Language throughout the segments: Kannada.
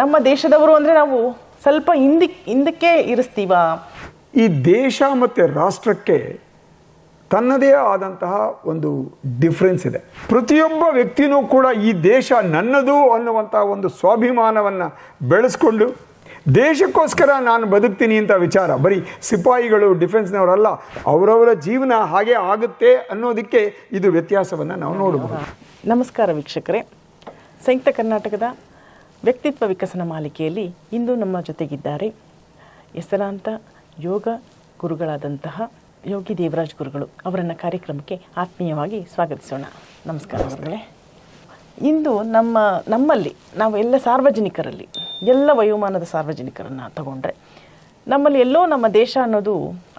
ನಮ್ಮ ದೇಶದವರು ಅಂದರೆ ನಾವು ಸ್ವಲ್ಪ ಹಿಂದಿಕ್ ಹಿಂದಕ್ಕೆ ಇರಿಸ್ತೀವ? ಈ ದೇಶ ಮತ್ತು ರಾಷ್ಟ್ರಕ್ಕೆ ತನ್ನದೇ ಆದಂತಹ ಒಂದು ಡಿಫ್ರೆನ್ಸ್ ಇದೆ. ಪ್ರತಿಯೊಬ್ಬ ವ್ಯಕ್ತಿನೂ ಕೂಡ ಈ ದೇಶ ನನ್ನದು ಅನ್ನುವಂಥ ಒಂದು ಸ್ವಾಭಿಮಾನವನ್ನು ಬೆಳೆಸ್ಕೊಂಡು ದೇಶಕ್ಕೋಸ್ಕರ ನಾನು ಬದುಕ್ತೀನಿ ಅಂತ ವಿಚಾರ. ಬರೀ ಸಿಪಾಯಿಗಳು ಡಿಫೆನ್ಸ್ನವರಲ್ಲ ಅವರವರ ಜೀವನ ಹಾಗೆ ಆಗುತ್ತೆ ಅನ್ನೋದಕ್ಕೆ ಇದು ವ್ಯತ್ಯಾಸವನ್ನು ನಾವು ನೋಡಬಹುದು. ನಮಸ್ಕಾರ ವೀಕ್ಷಕರೇ. ಸಂಯುಕ್ತ ಕರ್ನಾಟಕದ ವ್ಯಕ್ತಿತ್ವ ವಿಕಸನ ಮಾಲಿಕೆಯಲ್ಲಿ ಇಂದು ನಮ್ಮ ಜೊತೆಗಿದ್ದಾರೆ ಹೆಸರಾಂತ ಯೋಗ ಗುರುಗಳಾದಂತಹ ಯೋಗಿ ದೇವರಾಜ್ ಗುರುಗಳು ಅವರನ್ನು ಕಾರ್ಯಕ್ರಮಕ್ಕೆ ಆತ್ಮೀಯವಾಗಿ ಸ್ವಾಗತಿಸೋಣ. ನಮಸ್ಕಾರ ಇಂದು ನಮ್ಮ ನಮ್ಮಲ್ಲಿ ನಾವು ಎಲ್ಲ ಸಾರ್ವಜನಿಕರಲ್ಲಿ ಎಲ್ಲ ವಯೋಮಾನದ ಸಾರ್ವಜನಿಕರನ್ನು ತಗೊಂಡ್ರೆ ನಮ್ಮಲ್ಲಿ ಎಲ್ಲೋ ನಮ್ಮ ದೇಶ ಅನ್ನೋದು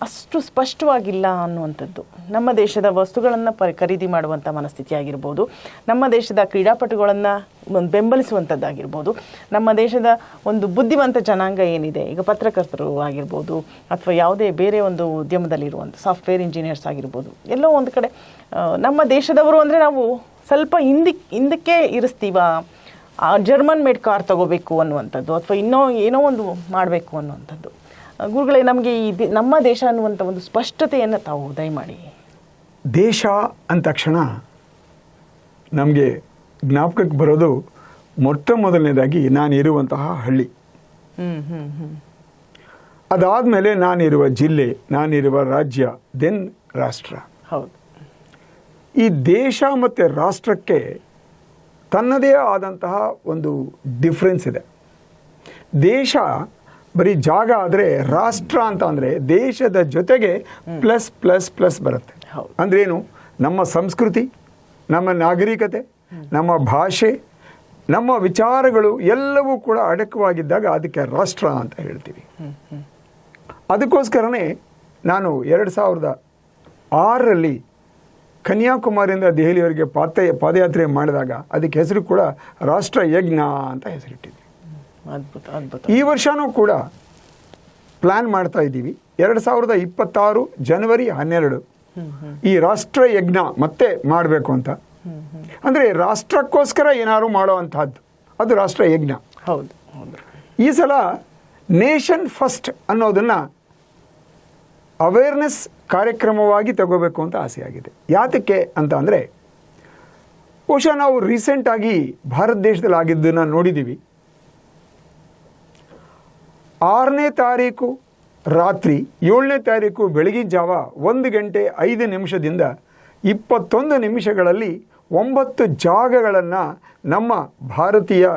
ಅಷ್ಟು ಸ್ಪಷ್ಟವಾಗಿಲ್ಲ ಅನ್ನುವಂಥದ್ದು. ನಮ್ಮ ದೇಶದ ವಸ್ತುಗಳನ್ನು ಪ ಖರೀದಿ ಮಾಡುವಂಥ ಮನಸ್ಥಿತಿ ಆಗಿರ್ಬೋದು ನಮ್ಮ ದೇಶದ ಕ್ರೀಡಾಪಟುಗಳನ್ನು ಬೆಂಬಲಿಸುವಂಥದ್ದಾಗಿರ್ಬೋದು. ನಮ್ಮ ದೇಶದ ಒಂದು ಬುದ್ಧಿವಂತ ಜನಾಂಗ ಏನಿದೆ, ಈಗ ಪತ್ರಕರ್ತರು ಆಗಿರ್ಬೋದು ಅಥವಾ ಯಾವುದೇ ಬೇರೆ ಒಂದು ಉದ್ಯಮದಲ್ಲಿರುವಂಥ ಸಾಫ್ಟ್ವೇರ್ ಇಂಜಿನಿಯರ್ಸ್ ಆಗಿರ್ಬೋದು, ಎಲ್ಲೋ ಒಂದು ಕಡೆ ನಮ್ಮ ದೇಶದವರು ಅಂದರೆ ನಾವು ಸ್ವಲ್ಪ ಹಿಂದಿಕ್ ಹಿಂದಕ್ಕೆ ಇರಿಸ್ತೀವ ಜರ್ಮನ್ ಮೇಡ್ ಕಾರ್ ತಗೋಬೇಕು ಅನ್ನುವಂಥದ್ದು ಅಥವಾ ಇನ್ನೂ, ಏನೋ ಒಂದು ಮಾಡಬೇಕು ಅನ್ನುವಂಥದ್ದು. ಗುರುಗಳೇ ನಮಗೆ ಈ ನಮ್ಮ ದೇಶ ಅನ್ನುವಂಥ ಒಂದು ಸ್ಪಷ್ಟತೆಯನ್ನು ತಾವು ದಯಮಾಡಿ ದೇಶ ಅಂದ ತಕ್ಷಣ ನಮಗೆ ಜ್ಞಾಪಕಕ್ಕೆ ಬರೋದು ಮೊಟ್ಟ ಮೊದಲನೇದಾಗಿ ನಾನಿರುವಂತಹ ಹಳ್ಳಿ. ಅದಾದಮೇಲೆ ನಾನಿರುವ ಜಿಲ್ಲೆ ನಾನಿರುವ ರಾಜ್ಯ ದೆನ್ ರಾಷ್ಟ್ರ. ಹೌದು. ಈ ದೇಶ ಮತ್ತು ರಾಷ್ಟ್ರಕ್ಕೆ ತನ್ನದೇ ಆದಂತಹ ಒಂದು ಡಿಫ್ರೆನ್ಸ್ ಇದೆ. ದೇಶ ಬರೀ ಜಾಗ ಆದರೆ ರಾಷ್ಟ್ರ ಅಂತ ಅಂದರೆ ದೇಶದ ಜೊತೆಗೆ ಪ್ಲಸ್ ಪ್ಲಸ್ ಪ್ಲಸ್ ಬರುತ್ತೆ. ಅಂದ್ರೇನು ನಮ್ಮ ಸಂಸ್ಕೃತಿ ನಮ್ಮ ನಾಗರಿಕತೆ ನಮ್ಮ ಭಾಷೆ ನಮ್ಮ ವಿಚಾರಗಳು ಎಲ್ಲವೂ ಕೂಡ ಅಡಕವಾಗಿದ್ದಾಗ ಅದಕ್ಕೆ ರಾಷ್ಟ್ರ ಅಂತ ಹೇಳ್ತೀವಿ. ಅದಕ್ಕೋಸ್ಕರನೇ ನಾನು ಎರಡು ಸಾವಿರದ ಆರರಲ್ಲಿ ಕನ್ಯಾಕುಮಾರಿಯಿಂದ ದೆಹಲಿಯವರೆಗೆ ಪಾತ ಪಾದಯಾತ್ರೆ ಮಾಡಿದಾಗ ಅದಕ್ಕೆ ಹೆಸರು ಕೂಡ ರಾಷ್ಟ್ರ ಯಜ್ಞ ಅಂತ ಹೆಸರಿಟ್ಟಿದ್ವಿ. ಅದ್ಭುತ ಅದ್ಭುತ. ಈ ವರ್ಷನೂ ಕೂಡ ಪ್ಲ್ಯಾನ್ ಮಾಡ್ತಾ ಇದ್ದೀವಿ. ಎರಡು ಸಾವಿರದ ಇಪ್ಪತ್ತಾರು ಜನವರಿ ಹನ್ನೆರಡು. ಈ ರಾಷ್ಟ್ರ ಯಜ್ಞ ಮತ್ತೆ ಮಾಡಬೇಕು ಅಂತ. ಅಂದರೆ ರಾಷ್ಟ್ರಕ್ಕೋಸ್ಕರ ಏನಾದ್ರು ಮಾಡೋ ಅಂತಹದ್ದು ಅದು ರಾಷ್ಟ್ರ ಯಜ್ಞ. ಹೌದು ಹೌದು. ಈ ಸಲ ನೇಷನ್ ಫಸ್ಟ್ ಅನ್ನೋದನ್ನು ಅವೇರ್ನೆಸ್ ಕಾರ್ಯಕ್ರಮವಾಗಿ ತಗೋಬೇಕು ಅಂತ ಆಸೆಯಾಗಿದೆ ಯಾತಕ್ಕೆ ಅಂತ ಅಂದರೆ ಬಹುಶಃ ನಾವು ರೀಸೆಂಟಾಗಿ ಭಾರತ ದೇಶದಲ್ಲಿ ಆಗಿದ್ದನ್ನು ನೋಡಿದ್ದೀವಿ ಆರನೇ ತಾರೀಕು ರಾತ್ರಿ ಏಳನೇ ತಾರೀಕು ಬೆಳಗಿನ ಜಾವ ಒಂದು ಗಂಟೆ ಐದು ನಿಮಿಷದಿಂದ ಇಪ್ಪತ್ತೊಂದು ನಿಮಿಷಗಳಲ್ಲಿ ಒಂಬತ್ತು ಜಾಗಗಳನ್ನು ನಮ್ಮ ಭಾರತೀಯ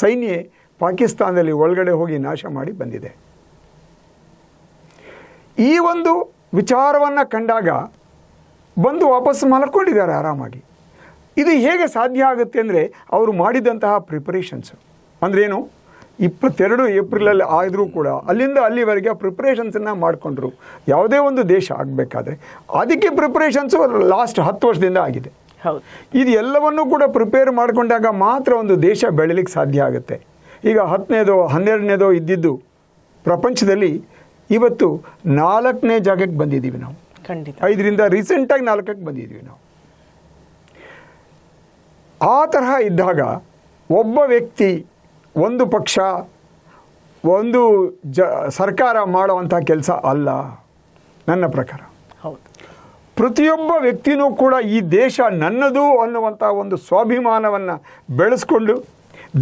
ಸೈನ್ಯ ಪಾಕಿಸ್ತಾನದಲ್ಲಿ ಒಳಗಡೆ ಹೋಗಿ ನಾಶ ಮಾಡಿ ಬಂದಿದೆ. ಈ ಒಂದು ವಿಚಾರವನ್ನು ಕಂಡಾಗ ಬಂದು ವಾಪಸ್ ಮಲ್ಕೊಂಡಿದ್ದಾರೆ ಆರಾಮಾಗಿ. ಇದು ಹೇಗೆ ಸಾಧ್ಯ ಆಗುತ್ತೆ ಅಂದರೆ ಅವರು ಮಾಡಿದಂತಹ ಪ್ರಿಪರೇಷನ್ಸು ಅಂದ್ರೇನು? ಇಪ್ಪತ್ತೆರಡು ಏಪ್ರಿಲಲ್ಲಿ ಆದರೂ ಕೂಡ ಅಲ್ಲಿಂದ ಅಲ್ಲಿವರೆಗೆ ಪ್ರಿಪ್ರೇಷನ್ಸನ್ನು ಮಾಡಿಕೊಂಡ್ರು. ಯಾವುದೇ ಒಂದು ದೇಶ ಆಗಬೇಕಾದ್ರೆ ಅದಕ್ಕೆ ಪ್ರಿಪ್ರೇಷನ್ಸು ಲಾಸ್ಟ್ ಹತ್ತು ವರ್ಷದಿಂದ ಆಗಿದೆ. ಇದು ಎಲ್ಲವನ್ನೂ ಕೂಡ ಪ್ರಿಪೇರ್ ಮಾಡಿಕೊಂಡಾಗ ಮಾತ್ರ ಒಂದು ದೇಶ ಬೆಳಿಲಿಕ್ಕೆ ಸಾಧ್ಯ ಆಗುತ್ತೆ. ಈಗ ಹತ್ತನೇದೋ ಹನ್ನೆರಡನೇದೋ ಇದ್ದಿದ್ದು ಪ್ರಪಂಚದಲ್ಲಿ ಇವತ್ತು ನಾಲ್ಕನೇ ಜಾಗಕ್ಕೆ ಬಂದಿದ್ದೀವಿ ನಾವು. ಖಂಡಿತ. ಐದರಿಂದ ರೀಸೆಂಟಾಗಿ ನಾಲ್ಕಕ್ಕೆ ಬಂದಿದ್ದೀವಿ ನಾವು. ಆ ತರಹ ಇದ್ದಾಗ ಒಬ್ಬ ವ್ಯಕ್ತಿ ಒಂದು ಪಕ್ಷ ಒಂದು ಜ ಸರ್ಕಾರ ಮಾಡುವಂಥ ಕೆಲಸ ಅಲ್ಲ. ನನ್ನ ಪ್ರಕಾರ. ಹೌದು. ಪ್ರತಿಯೊಬ್ಬ ವ್ಯಕ್ತಿನೂ ಕೂಡ ಈ ದೇಶ ನನ್ನದು ಅನ್ನುವಂಥ ಒಂದು ಸ್ವಾಭಿಮಾನವನ್ನು ಬೆಳೆಸ್ಕೊಂಡು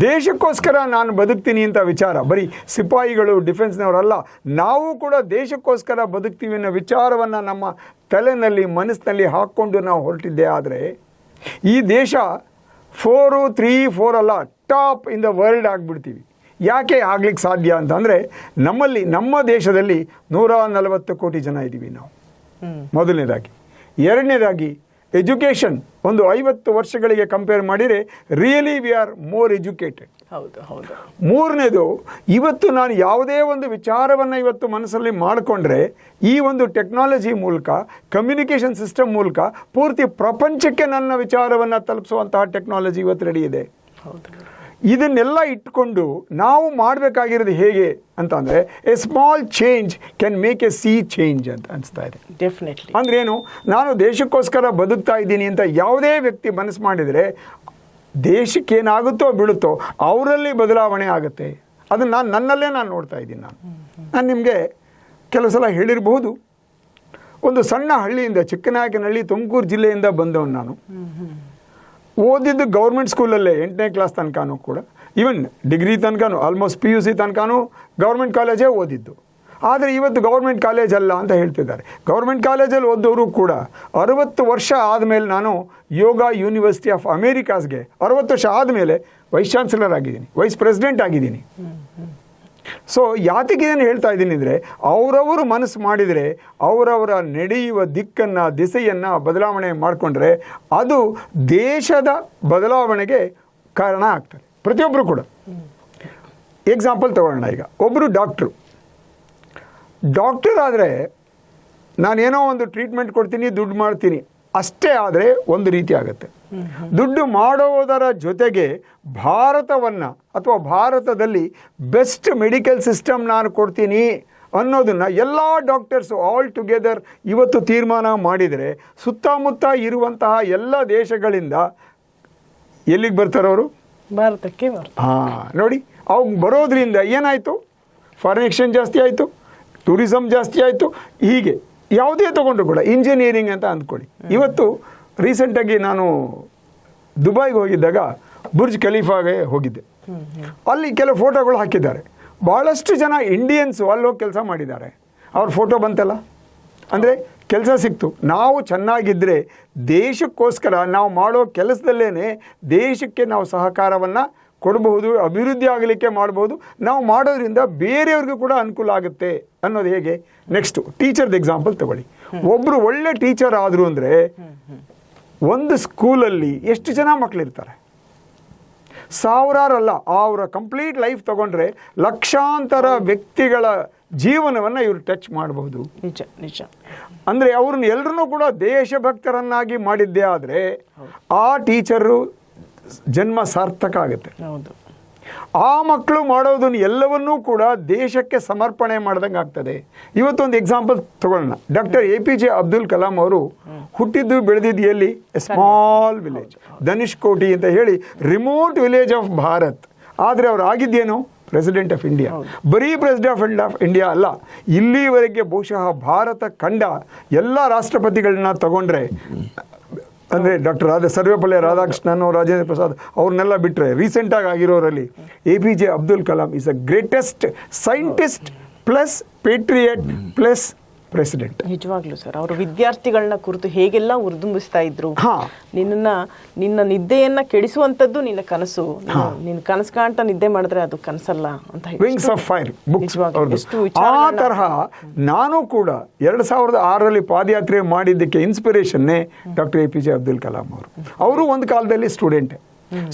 ದೇಶಕ್ಕೋಸ್ಕರ ನಾನು ಬದುಕ್ತೀನಿ ಅಂತ ವಿಚಾರ. ಬರೀ ಸಿಪಾಯಿಗಳು ಡಿಫೆನ್ಸ್ನವರಲ್ಲ ನಾವು ಕೂಡ ದೇಶಕ್ಕೋಸ್ಕರ ಬದುಕ್ತೀವಿ ಅನ್ನೋ ವಿಚಾರವನ್ನು ನಮ್ಮ ತಲೆನಲ್ಲಿ ಮನಸ್ಸಿನಲ್ಲಿ ಹಾಕ್ಕೊಂಡು ನಾವು ಹೊರಟಿದ್ದೆ ಆದರೆ ಈ ದೇಶ ಫೋರು ತ್ರೀ ಫೋರ್ ಅಲ್ಲ ಟಾಪ್ ಇನ್ ದ ವರ್ಲ್ಡ್ ಆಗಿಬಿಡ್ತೀವಿ. ಯಾಕೆ ಆಗ್ಲಿಕ್ಕೆ ಸಾಧ್ಯ ಅಂತಂದರೆ ನಮ್ಮಲ್ಲಿ ನಮ್ಮ ದೇಶದಲ್ಲಿ ನೂರ ನಲವತ್ತು ಕೋಟಿ ಜನ ಇದ್ದೀವಿ ನಾವು. ಮೊದಲನೇದಾಗಿ. ಎರಡನೇದಾಗಿ ಎಜುಕೇಷನ್ ಒಂದು ಐವತ್ತು ವರ್ಷಗಳಿಗೆ ಕಂಪೇರ್ ಮಾಡಿದರೆ really we are more educated. ಹೌದು ಹೌದು. ಮೂರನೇದು ಇವತ್ತು ನಾನು ಯಾವುದೇ ಒಂದು ವಿಚಾರವನ್ನು ಇವತ್ತು ಮನಸ್ಸಲ್ಲಿ ಮಾಡಿಕೊಂಡ್ರೆ ಈ ಒಂದು ಟೆಕ್ನಾಲಜಿ ಮೂಲಕ ಕಮ್ಯುನಿಕೇಷನ್ ಸಿಸ್ಟಮ್ ಮೂಲಕ ಪೂರ್ತಿ ಪ್ರಪಂಚಕ್ಕೆ ನನ್ನ ವಿಚಾರವನ್ನು ತಲುಪಿಸುವಂತಹ ಟೆಕ್ನಾಲಜಿ ಇವತ್ತು ರೆಡಿ ಇದೆ. ಹೌದು. ಇದನ್ನೆಲ್ಲ ಇಟ್ಕೊಂಡು ನಾವು ಮಾಡಬೇಕಾಗಿರೋದು ಹೇಗೆ ಅಂತ ಅಂದರೆ a small change can make a sea change ಅಂತ ಅನಿಸ್ತಾ ಇದೆ. ಡೆಫಿನೆಟ್ಲಿ ಅಂದ್ರೇನು ನಾನು ದೇಶಕ್ಕೋಸ್ಕರ ಬದುಕ್ತಾ ಇದ್ದೀನಿ ಅಂತ ಯಾವುದೇ ವ್ಯಕ್ತಿ ಮನಸ್ಸು ಮಾಡಿದರೆ ದೇಶಕ್ಕೆ ಏನಾಗುತ್ತೋ ಬೀಳುತ್ತೋ ಅವರಲ್ಲಿ ಬದಲಾವಣೆ ಆಗುತ್ತೆ. ಅದನ್ನು ನಾನು ನನ್ನಲ್ಲೇ ನಾನು ನೋಡ್ತಾ ಇದ್ದೀನಿ ನಾನು. ನಾನು ನಿಮಗೆ ಕೆಲವು ಸಲ ಹೇಳಿರಬಹುದು. ಒಂದು ಸಣ್ಣ ಹಳ್ಳಿಯಿಂದ ಚಿಕ್ಕನಾಯಕನಹಳ್ಳಿ ತುಮಕೂರು ಜಿಲ್ಲೆಯಿಂದ ಬಂದವನು ನಾನು. ಓದಿದ್ದು ಗೌರ್ಮೆಂಟ್ ಸ್ಕೂಲಲ್ಲೇ ಎಂಟನೇ ಕ್ಲಾಸ್ ತನಕನೂ ಕೂಡ ಈವನ್ ಡಿಗ್ರಿ ತನಕನೂ ಆಲ್ಮೋಸ್ಟ್ ಪಿ ಯು ಸಿ ತನಕನೂ ಗೌರ್ಮೆಂಟ್ ಕಾಲೇಜೇ ಓದಿದ್ದು. ಆದರೆ ಇವತ್ತು ಗೌರ್ಮೆಂಟ್ ಕಾಲೇಜ್ ಅಲ್ಲ ಅಂತ ಹೇಳ್ತಿದ್ದಾರೆ. ಗೌರ್ಮೆಂಟ್ ಕಾಲೇಜಲ್ಲಿ ಓದೋರು ಕೂಡ ಅರವತ್ತು ವರ್ಷ ಆದಮೇಲೆ ನಾನು ಯೋಗ ಯೂನಿವರ್ಸಿಟಿ ಆಫ್ ಅಮೇರಿಕಾಸ್ಗೆ ಅರವತ್ತು ವರ್ಷ ಆದಮೇಲೆ ವೈಸ್ ಚಾನ್ಸಲರ್ ಆಗಿದ್ದೀನಿ ವೈಸ್ ಪ್ರೆಸಿಡೆಂಟ್ ಆಗಿದ್ದೀನಿ. ಸೊ ಯಾತಕ್ಕೆ ಏನು ಹೇಳ್ತಾ ಇದ್ದೀನಿ ಅಂದರೆ, ಅವರವರು ಮನಸ್ಸು ಮಾಡಿದರೆ, ಅವರವರ ನಡೆಯುವ ದಿಕ್ಕನ್ನು, ದಿಸೆಯನ್ನು ಬದಲಾವಣೆ ಮಾಡಿಕೊಂಡ್ರೆ, ಅದು ದೇಶದ ಬದಲಾವಣೆಗೆ ಕಾರಣ ಆಗ್ತದೆ. ಪ್ರತಿಯೊಬ್ಬರು ಕೂಡ. ಎಕ್ಸಾಂಪಲ್ ತಗೊಳ್ಳೋಣ ಈಗ. ಒಬ್ಬರು ಡಾಕ್ಟ್ರು ಡಾಕ್ಟರ್ ಆದರೆ ನಾನೇನೋ ಒಂದು ಟ್ರೀಟ್ಮೆಂಟ್ ಕೊಡ್ತೀನಿ, ದುಡ್ಡು ಮಾಡ್ತೀನಿ. ಅಷ್ಟೇ ಆದರೆ ಒಂದು ರೀತಿ ಆಗುತ್ತೆ. ದುಡ್ಡು ಮಾಡೋದರ ಜೊತೆಗೆ ಭಾರತವನ್ನು ಅಥವಾ ಭಾರತದಲ್ಲಿ ಬೆಸ್ಟ್ ಮೆಡಿಕಲ್ ಸಿಸ್ಟಮ್ ನಾನು ಕೊಡ್ತೀನಿ ಅನ್ನೋದನ್ನು ಎಲ್ಲ ಡಾಕ್ಟರ್ಸು ಆಲ್ ಟುಗೆದರ್ ಇವತ್ತು ತೀರ್ಮಾನ ಮಾಡಿದರೆ ಸುತ್ತಮುತ್ತ ಇರುವಂತಹ ಎಲ್ಲ ದೇಶಗಳಿಂದ ಎಲ್ಲಿಗೆ ಬರ್ತಾರವರು ಭಾರತಕ್ಕೆ ಬರ್ತಾರೆ. ಹಾಂ ನೋಡಿ ಅವು ಬರೋದ್ರಿಂದ ಏನಾಯಿತು? ಫಾರಿನ್ ಎಕ್ಸ್ಚೇಂಜ್ ಜಾಸ್ತಿ ಆಯಿತು ಟೂರಿಸಮ್ ಜಾಸ್ತಿ ಆಯಿತು ಹೀಗೆ. ಯಾವುದೇ ತಗೊಂಡ್ರು ಕೂಡ ಇಂಜಿನಿಯರಿಂಗ್ ಅಂತ ಅಂದ್ಕೊಳ್ಳಿ. ಇವತ್ತು ರೀಸೆಂಟಾಗಿ ನಾನು ದುಬೈಗೆ ಹೋಗಿದ್ದಾಗ ಬುರ್ಜ್ ಖಲೀಫಾಗೆ ಹೋಗಿದ್ದೆ. ಅಲ್ಲಿ ಕೆಲವು ಫೋಟೋಗಳು ಹಾಕಿದ್ದಾರೆ. ಭಾಳಷ್ಟು ಜನ ಇಂಡಿಯನ್ಸು ಅಲ್ಲಿ ಹೋಗಿ ಕೆಲಸ ಮಾಡಿದ್ದಾರೆ. ಅವ್ರ ಫೋಟೋ ಬಂತಲ್ಲ? ಅಂದರೆ ಕೆಲಸ ಸಿಕ್ತು. ನಾವು ಚೆನ್ನಾಗಿದ್ದರೆ ದೇಶಕ್ಕೋಸ್ಕರ ನಾವು ಮಾಡೋ ಕೆಲಸದಲ್ಲೇ ದೇಶಕ್ಕೆ ನಾವು ಸಹಕಾರವನ್ನು ಕೊಡಬಹುದು ಅಭಿವೃದ್ಧಿ ಆಗಲಿಕ್ಕೆ ಮಾಡಬಹುದು. ನಾವು ಮಾಡೋದ್ರಿಂದ ಬೇರೆಯವ್ರಿಗೂ ಕೂಡ ಅನುಕೂಲ ಆಗುತ್ತೆ ಅನ್ನೋದು ಹೇಗೆ? ನೆಕ್ಸ್ಟು ಟೀಚರ್ದು ಎಕ್ಸಾಂಪಲ್ ತಗೊಳ್ಳಿ. ಒಬ್ಬರು ಒಳ್ಳೆ ಟೀಚರ್ ಆದ್ರು ಅಂದರೆ ಒಂದು ಸ್ಕೂಲಲ್ಲಿ ಎಷ್ಟು ಜನ ಮಕ್ಕಳಿರ್ತಾರೆ ಸಾವಿರಾರಲ್ಲ ಅವರ ಕಂಪ್ಲೀಟ್ ಲೈಫ್ ತಗೊಂಡ್ರೆ ಲಕ್ಷಾಂತರ ವ್ಯಕ್ತಿಗಳ ಜೀವನವನ್ನು ಇವರು ಟಚ್ ಮಾಡಬಹುದು. ನಿಜ ನಿಜ. ಅಂದರೆ ಅವ್ರನ್ನ ಎಲ್ಲರನ್ನೂ ಕೂಡ ದೇಶಭಕ್ತರನ್ನಾಗಿ ಮಾಡಿದ್ದೇ ಆದರೆ ಆ ಟೀಚರು ಜನ್ಮ ಸಾರ್ಥಕ ಆಗುತ್ತೆ. ಆ ಮಕ್ಕಳು ಮಾಡೋದನ್ನು ಎಲ್ಲವನ್ನೂ ಕೂಡ ದೇಶಕ್ಕೆ ಸಮರ್ಪಣೆ ಮಾಡ್ದಂಗೆ ಆಗ್ತದೆ. ಇವತ್ತೊಂದು ಎಕ್ಸಾಂಪಲ್ ತಗೊಳ್ಳೋಣ. Doctor A P J Abdul Kalam ಅವರು ಹುಟ್ಟಿದ್ದು ಬೆಳೆದಿದ್ದು ಎಲ್ಲಿ ಸ್ಮಾಲ್ ವಿಲೇಜ್ ಧನುಷ್ ಕೋಟಿ ಅಂತ ಹೇಳಿ ರಿಮೋಟ್ ವಿಲೇಜ್ ಆಫ್ ಭಾರತ್ ಆದರೆ ಅವ್ರು ಆಗಿದ್ದೇನು? ಪ್ರೆಸಿಡೆಂಟ್ ಆಫ್ ಇಂಡಿಯಾ ಬರೀ ಪ್ರೆಸಿಡೆಂಟ್ ಆಫ್ ಇಂಡಿಯಾ ಅಲ್ಲ. ಇಲ್ಲಿವರೆಗೆ ಬಹುಶಃ ಭಾರತ ಕಂಡ ಎಲ್ಲ ರಾಷ್ಟ್ರಪತಿಗಳನ್ನ ತಗೊಂಡ್ರೆ ಅಂದರೆ ಡಾಕ್ಟರ್ ರಾಧ ಸರ್ವೇಪಲ್ಲಿ ರಾಧಾಕೃಷ್ಣನ್ ರಾಜೇಂದ್ರ ಪ್ರಸಾದ್ ಅವ್ರನ್ನೆಲ್ಲ ಬಿಟ್ಟರೆ ರೀಸೆಂಟಾಗಿ ಆಗಿರೋರಲ್ಲಿ A P J Abdul Kalam is a greatest scientist plus patriot plus president. ನಿಜವಾಗ್ಲೂ ಸರ್ ಅವರು ವಿದ್ಯಾರ್ಥಿಗಳನ್ನ ಕುರಿತು ಹೇಗೆಲ್ಲ ಉರ್ದುಂಬಿಸ್ತಾ ಇದ್ರು. ನಿನ್ನ ನಿನ್ನ ನಿದ್ದೆಯನ್ನ ಕೆಡಿಸುವಂತದ್ದು ನಿನ್ನ ಕನಸು. ನಿನ್ನ ನೀನು ಕನಸು ಕಾಣ್ತಾ ನಿದ್ದೆ ಮಾಡಿದ್ರೆ ಅದು ಕನಸಲ್ಲ ಅಂತ ವಿಂಗ್ಸ್ ಆಫ್ ಫೈರ್ ಬುಕ್ಸ್ ಆ ತರಹ ನಾನು ಕೂಡ ಎರಡು ಸಾವಿರದ ಆರರಲ್ಲಿ ಪಾದಯಾತ್ರೆ ಮಾಡಿದ್ದಕ್ಕೆ ಇನ್ಸ್ಪಿರೇಷನ್ನೇ doctor A P J Abdul Kalam ಅವರು. ಅವರು ಒಂದು ಕಾಲದಲ್ಲಿ student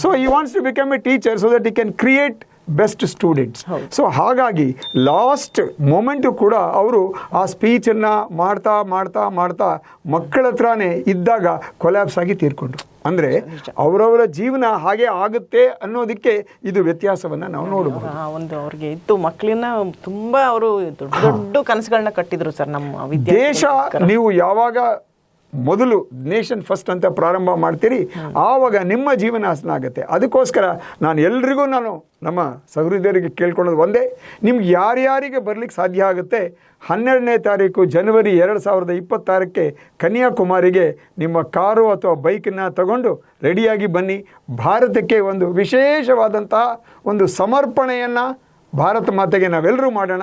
so he wants to become a teacher so that he can create best students. So ಹಾಗಾಗಿ ಲಾಸ್ಟ್ ಮೊಮೆಂಟು ಕೂಡ ಅವರು ಆ ಸ್ಪೀಚನ್ನು ಮಾಡ್ತಾ ಮಾಡ್ತಾ ಮಾಡ್ತಾ ಮಕ್ಕಳ ಹತ್ರನೇ ಇದ್ದಾಗ ಕೊಲ್ಯಾಪ್ಸ್ ಆಗಿ ತೀರ್ಕೊಂಡ್ರು. ಅಂದರೆ ಅವರವರ ಜೀವನ ಹಾಗೆ ಆಗುತ್ತೆ ಅನ್ನೋದಕ್ಕೆ ಇದು ವ್ಯತ್ಯಾಸವನ್ನು ನಾವು ನೋಡಬಹುದು ಒಂದು ಅವ್ರಿಗೆ ಇತ್ತು ಮಕ್ಕಳನ್ನ ತುಂಬ ಅವರು ದೊಡ್ಡ ದೊಡ್ಡ ಕನಸುಗಳನ್ನ ಕಟ್ಟಿದ್ರು ಸರ್ ನಮ್ಮ ದೇಶ ನೀವು ಯಾವಾಗ ಮೊದಲು ನೇಷನ್ ಫಸ್ಟ್ ಅಂತ ಪ್ರಾರಂಭ ಮಾಡ್ತೀರಿ. ಆವಾಗ ನಿಮ್ಮ ಜೀವನ ಹಸನ ಆಗುತ್ತೆ. ಅದಕ್ಕೋಸ್ಕರ ನಾನು ಎಲ್ರಿಗೂ ನಾನು ನಮ್ಮ ಸಹೃದಯರಿಗೆ ಕೇಳ್ಕೊಳ್ಳೋದು ಒಂದೇ. ನಿಮ್ಗೆ ಯಾರ್ಯಾರಿಗೆ ಬರಲಿಕ್ಕೆ ಸಾಧ್ಯ ಆಗುತ್ತೆ ಹನ್ನೆರಡನೇ ತಾರೀಕು ಜನವರಿ ಎರಡು ಸಾವಿರದ ಇಪ್ಪತ್ತಾರಕ್ಕೆ ಕನ್ಯಾಕುಮಾರಿಗೆ ನಿಮ್ಮ ಕಾರು ಅಥವಾ ಬೈಕನ್ನು ತಗೊಂಡು ರೆಡಿಯಾಗಿ ಬನ್ನಿ. ಭಾರತಕ್ಕೆ ಒಂದು ವಿಶೇಷವಾದಂತಹ ಒಂದು ಸಮರ್ಪಣೆಯನ್ನು ಭಾರತ ಮಾತೆಗೆ ನಾವೆಲ್ಲರೂ ಮಾಡೋಣ.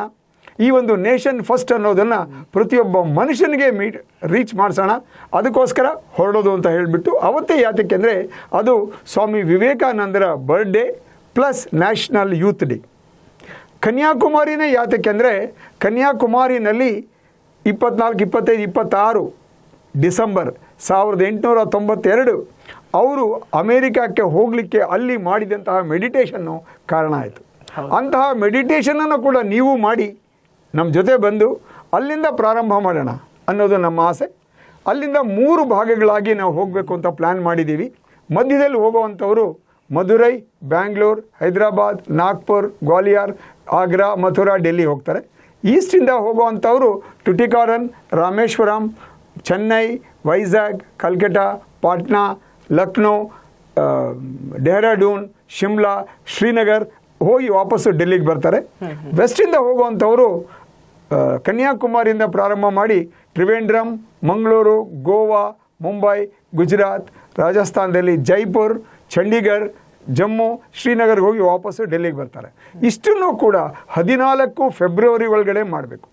ಈ ಒಂದು ನೇಷನ್ ಫಸ್ಟ್ ಅನ್ನೋದನ್ನು ಪ್ರತಿಯೊಬ್ಬ ಮನುಷ್ಯನಿಗೆ ಮೀಟ್ ರೀಚ್ ಮಾಡಿಸೋಣ. ಅದಕ್ಕೋಸ್ಕರ ಹೊರಡೋದು ಅಂತ ಹೇಳಿಬಿಟ್ಟು ಅವತ್ತೇ ಯಾತಕ್ಕೆಂದರೆ ಅದು ಸ್ವಾಮಿ ವಿವೇಕಾನಂದರ birthday plus national youth day ಕನ್ಯಾಕುಮಾರಿನೇ ಯಾತಕ್ಕೆಂದರೆ ಕನ್ಯಾಕುಮಾರಿನಲ್ಲಿ ಇಪ್ಪತ್ನಾಲ್ಕು ಇಪ್ಪತ್ತೈದು ಇಪ್ಪತ್ತಾರು ಡಿಸೆಂಬರ್ ಸಾವಿರದ ಎಂಟುನೂರ ತೊಂಬತ್ತೆರಡು ಅವರು ಅಮೇರಿಕಕ್ಕೆ ಹೋಗಲಿಕ್ಕೆ ಅಲ್ಲಿ ಮಾಡಿದಂತಹ ಮೆಡಿಟೇಷನ್ನು ಕಾರಣ ಆಯಿತು. ಅಂತಹ ಮೆಡಿಟೇಷನನ್ನು ಕೂಡ ನೀವು ಮಾಡಿ ನಮ್ಮ ಜೊತೆ ಬಂದು ಅಲ್ಲಿಂದ ಪ್ರಾರಂಭ ಮಾಡೋಣ ಅನ್ನೋದು ನಮ್ಮ ಆಸೆ. ಅಲ್ಲಿಂದ ಮೂರು ಭಾಗಗಳಾಗಿ ನಾವು ಹೋಗಬೇಕು ಅಂತ ಪ್ಲ್ಯಾನ್ ಮಾಡಿದ್ದೀವಿ. ಮಧ್ಯದಲ್ಲಿ ಹೋಗುವಂಥವರು ಮಧುರೈ, ಬ್ಯಾಂಗ್ಳೂರ್, ಹೈದರಾಬಾದ್, ನಾಗ್ಪುರ್, ಗ್ವಾಲಿಯರ್, ಆಗ್ರಾ, ಮಥುರಾ, ಡೆಲ್ಲಿ ಹೋಗ್ತಾರೆ. ಈಸ್ಟಿಂದ ಹೋಗುವಂಥವರು ಟುಟಿಕಾರನ್ ರಾಮೇಶ್ವರಂ, ಚೆನ್ನೈ, ವೈಜಾಗ್, ಕಲ್ಕಟಾ, ಪಾಟ್ನಾ, ಲಕ್ನೋ ಡೆಹ್ರಾಡೂನ್, ಶಿಮ್ಲಾ, ಶ್ರೀನಗರ್ ಹೋಗಿ ವಾಪಸ್ಸು ಡೆಲ್ಲಿಗೆ ಬರ್ತಾರೆ. ವೆಸ್ಟಿಂದ ಹೋಗುವಂಥವರು ಕನ್ಯಾಕುಮಾರಿಯಿಂದ ಪ್ರಾರಂಭ ಮಾಡಿ ತ್ರಿವೇಂದ್ರಂ, ಮಂಗಳೂರು, ಗೋವಾ, ಮುಂಬೈ, ಗುಜರಾತ್, ರಾಜಸ್ಥಾನದಲ್ಲಿ ಜೈಪುರ್, ಚಂಡೀಗಢ್, ಜಮ್ಮು, ಶ್ರೀನಗರ್ಗೆ ಹೋಗಿ ವಾಪಸ್ಸು ಡೆಲ್ಲಿಗೆ ಬರ್ತಾರೆ. ಇಷ್ಟನ್ನು ಕೂಡ ಹದಿನಾಲ್ಕು ಫೆಬ್ರವರಿ ಒಳಗಡೆ ಮಾಡಬೇಕು.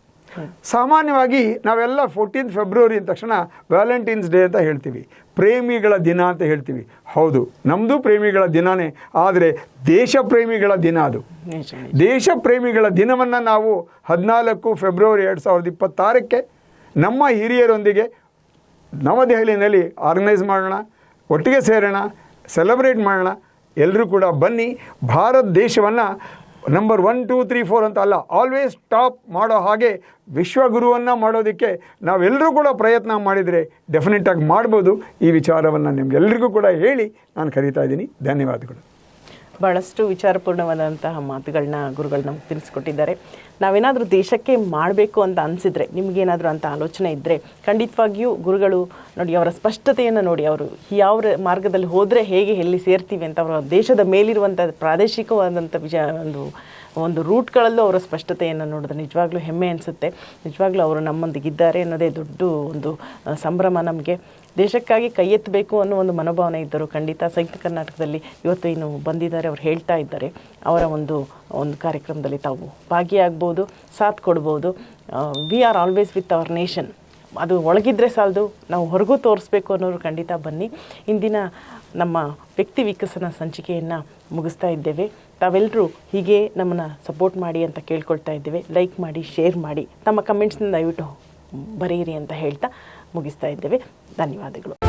ಸಾಮಾನ್ಯವಾಗಿ ನಾವೆಲ್ಲ ಫೋರ್ಟೀನ್ತ್ ಫೆಬ್ರವರಿ ಅಂದ ತಕ್ಷಣ ವ್ಯಾಲೆಂಟೈನ್ಸ್ ಡೇ ಅಂತ ಹೇಳ್ತೀವಿ. ಪ್ರೇಮಿಗಳ ದಿನ ಅಂತ ಹೇಳ್ತೀವಿ. ಹೌದು ನಮ್ಮದು ಪ್ರೇಮಿಗಳ ದಿನವೇ ಆದರೆ ದೇಶ ಪ್ರೇಮಿಗಳ ದಿನ ಅದು. ದೇಶ ಪ್ರೇಮಿಗಳ ದಿನವನ್ನು ನಾವು ಹದಿನಾಲ್ಕು ಫೆಬ್ರವರಿ ಎರಡು ಸಾವಿರದ ಇಪ್ಪತ್ತಾರಕ್ಕೆ ನಮ್ಮ ಹಿರಿಯರೊಂದಿಗೆ ನವದೆಹಲಿಯಲ್ಲಿ ಆರ್ಗನೈಸ್ ಮಾಡೋಣ ಒಟ್ಟಿಗೆ ಸೇರೋಣ ಸೆಲೆಬ್ರೇಟ್ ಮಾಡೋಣ. ಎಲ್ಲರೂ ಕೂಡ ಬನ್ನಿ. ಭಾರತ ದೇಶವನ್ನು number one two three four ಅಂತ ಅಲ್ಲ. ಆಲ್ವೇಸ್ ಟಾಪ್ ಮಾಡೋ ಹಾಗೆ ವಿಶ್ವಗುರುವನ್ನು ಮಾಡೋದಕ್ಕೆ ನಾವೆಲ್ಲರೂ ಕೂಡ ಪ್ರಯತ್ನ ಮಾಡಿದರೆ ಡೆಫಿನೆಟಾಗಿ ಮಾಡ್ಬೋದು ಈ ವಿಚಾರವನ್ನು ನಿಮ್ಗೆಲ್ಲರಿಗೂ ಕೂಡ ಹೇಳಿ. ನಾನು ಕರೀತಾ ಇದ್ದೀನಿ. ಧನ್ಯವಾದಗಳು. ಬಹಳಷ್ಟು ವಿಚಾರಪೂರ್ಣವಾದಂತಹ ಮಾತುಗಳನ್ನ ಗುರುಗಳು ನಮ್ಗೆ ತಿಳಿಸ್ಕೊಟ್ಟಿದ್ದಾರೆ. ನಾವೇನಾದರೂ ದೇಶಕ್ಕೆ ಮಾಡಬೇಕು ಅಂತ ಅನಿಸಿದ್ರೆ, ನಿಮಗೇನಾದರೂ ಅಂತ ಆಲೋಚನೆ ಇದ್ದರೆ ಖಂಡಿತವಾಗಿಯೂ ಗುರುಗಳು ನೋಡಿ ಅವರ ಸ್ಪಷ್ಟತೆಯನ್ನು ನೋಡಿ, ಅವರು ಯಾವ ಮಾರ್ಗದಲ್ಲಿ ಹೋದರೆ ಹೇಗೆ ಎಲ್ಲಿ ಸೇರ್ತೀವಿ ಅಂತ, ಅವರ ದೇಶದ ಮೇಲಿರುವಂಥ ಪ್ರಾದೇಶಿಕವಾದಂಥ ವಿಜ, ಒಂದು ಒಂದು ರೂಟ್ಗಳಲ್ಲೂ ಅವರ ಸ್ಪಷ್ಟತೆಯನ್ನು ನೋಡಿದ್ರೆ ನಿಜವಾಗ್ಲೂ ಹೆಮ್ಮೆ ಅನಿಸುತ್ತೆ. ನಿಜವಾಗ್ಲೂ ಅವರು ನಮ್ಮೊಂದಿಗಿದ್ದಾರೆ ಅನ್ನೋದೇ ದೊಡ್ಡ ಒಂದು ಸಂಭ್ರಮ ನಮಗೆ. ದೇಶಕ್ಕಾಗಿ ಕೈ ಎತ್ತಬೇಕು ಅನ್ನೋ ಒಂದು ಮನೋಭಾವನೆ ಇದ್ದರು ಖಂಡಿತ ಸಂಯುಕ್ತ ಕರ್ನಾಟಕದಲ್ಲಿ ಇವತ್ತು ಇನ್ನು ಬಂದಿದ್ದಾರೆ, ಅವ್ರು ಹೇಳ್ತಾ ಇದ್ದಾರೆ. ಅವರ ಒಂದು ಒಂದು ಕಾರ್ಯಕ್ರಮದಲ್ಲಿ ತಾವು ಭಾಗಿಯಾಗ್ಬೋದು, ಸಾಥ್ ಕೊಡ್ಬೋದು. We are always with our nation ಅದು ಒಳಗಿದ್ರೆ ಸಾಲದು, ನಾವು ಹೊರಗೂ ತೋರಿಸ್ಬೇಕು ಅನ್ನೋರು ಖಂಡಿತ ಬನ್ನಿ. ಇಂದಿನ ನಮ್ಮ ವ್ಯಕ್ತಿ ವಿಕಸನ ಸಂಚಿಕೆಯನ್ನು ಮುಗಿಸ್ತಾ ಇದ್ದೇವೆ. ತಾವೆಲ್ಲರೂ ಹೀಗೆ ನಮ್ಮನ್ನು ಸಪೋರ್ಟ್ ಮಾಡಿ ಅಂತ ಕೇಳ್ಕೊಳ್ತಾ ಇದ್ದೇವೆ. ಲೈಕ್ ಮಾಡಿ ಶೇರ್ ಮಾಡಿ. ತಮ್ಮ ಕಮೆಂಟ್ಸ್ನ ದಯವಿಟ್ಟು ಬರೆಯಿರಿ ಅಂತ ಹೇಳ್ತಾ ಮುಗಿಸ್ತಾ ಇದ್ದೇವೆ. ಧನ್ಯವಾದಗಳು.